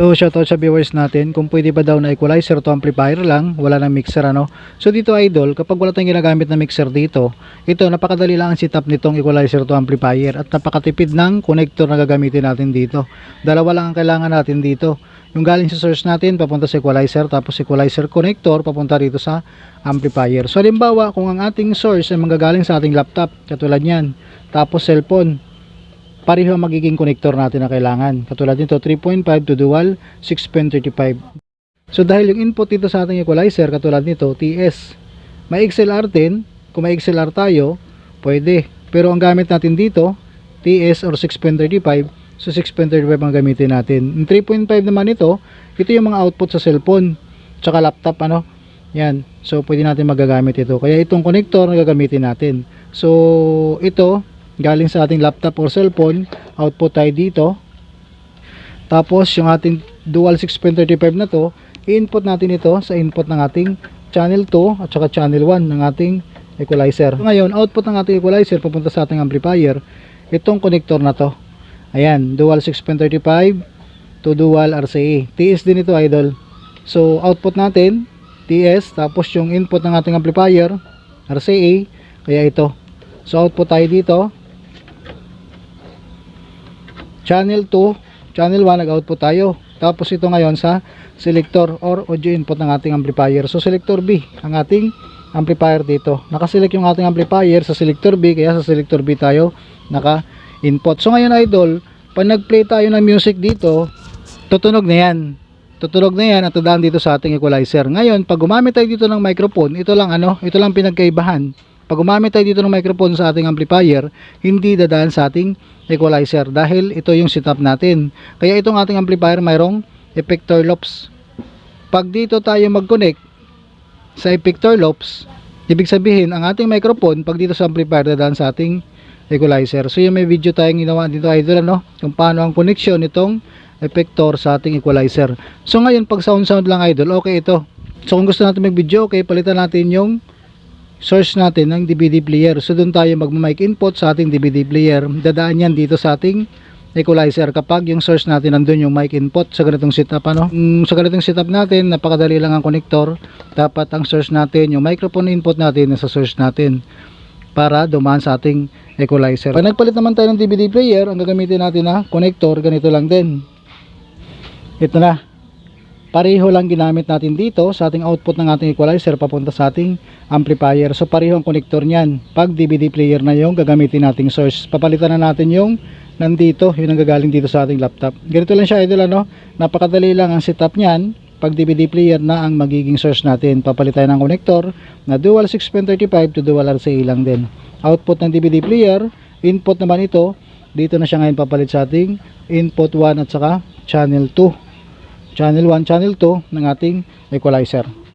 So shoutout sa viewers natin kung pwede ba daw na equalizer to amplifier lang, wala nang mixer ano. So dito idol, kapag wala tayong ginagamit na mixer dito, ito napakadali lang ang setup nitong equalizer to amplifier at napakatipid ng connector na gagamitin natin dito. Dalawa lang ang kailangan natin dito. Yung galing sa source natin papunta sa equalizer tapos equalizer connector papunta rito sa amplifier. So halimbawa kung ang ating source ay manggagaling sa ating laptop katulad niyan, tapos cellphone, pareho ang magiging connector natin na kailangan. Katulad nito 3.5 to dual 6.35. So dahil yung input dito sa ating equalizer katulad nito TS, may XLR10, kung may XLR tayo, pwede. Pero ang gamit natin dito TS or 6.35 So 6.35 ang gamitin natin. Yung 3.5 naman ito, ito yung mga output sa cellphone, tsaka laptop ano. Yan. So pwede natin magagamit ito. Kaya itong connector na gagamitin natin. So ito, galing sa ating laptop or cellphone, output tayo dito. Tapos yung ating dual 6.35 na to, i-input natin ito sa input ng ating channel 2 at saka channel 1 ng ating equalizer. So, ngayon, output ng ating equalizer papunta sa ating amplifier, itong connector na to. Ayan, dual 6.35 to dual RCA. TS din ito, idol. So, output natin, TS, tapos yung input ng ating amplifier, RCA, kaya ito. So, output tayo dito. Channel 2, channel 1, nag-output tayo. Tapos ito ngayon sa selector or audio input ng ating amplifier. So, selector B, ang ating amplifier dito. Nakaselect yung ating amplifier sa selector B, kaya sa selector B tayo naka-input. So, ngayon idol, pag nag-play tayo ng music dito, tutunog na yan. Tutunog na yan at dadaan dito sa ating equalizer. Ngayon, pag gumamit tayo dito ng microphone, ito lang ano, ito lang pinagkaibahan. Pag gumamit tayo dito ng microphone sa ating amplifier, hindi dadaan sa ating equalizer dahil ito yung setup natin. Kaya itong ating amplifier mayroong effector loops. Pag dito tayo mag-connect sa effector loops, ibig sabihin ang ating microphone pag dito sa amplifier dadaan sa ating equalizer. So yung may video tayong ginawa dito idol ano, kung paano ang connection nitong effector sa ating equalizer. So ngayon pag sound sound lang idol, okay ito. So kung gusto natin mag-video, okay, palitan natin yung source natin ng DVD player. So doon tayo mag-mic input sa ating DVD player. Dadaan yan dito sa ating equalizer kapag yung source natin nandun yung mic input sa ganitong setup ano. Mm, sa ganitong setup natin, napakadali lang ang connector. Dapat ang source natin, yung microphone input natin nasa source natin para dumaan sa ating equalizer. Pag nagpalit naman tayo ng DVD player, ang gagamitin natin na connector, ganito lang din. Ito na. Pareho lang ginamit natin dito sa ating output ng ating equalizer papunta sa ating amplifier. So pareho ang connector niyan. Pag DVD player na yung gagamitin nating source. Papalitan na natin yung nandito, yun ang gagaling dito sa ating laptop. Ganito lang siya idol ano. Napakadali lang ang setup niyan. Pag DVD player na ang magiging source natin. Papalitan ng connector na dual 6.35 to dual RCA lang din. Output ng DVD player, input naman ito. Dito na siya ngayon papalit sa ating input 1 at saka channel 2 channel 1, channel 2 ng ating equalizer.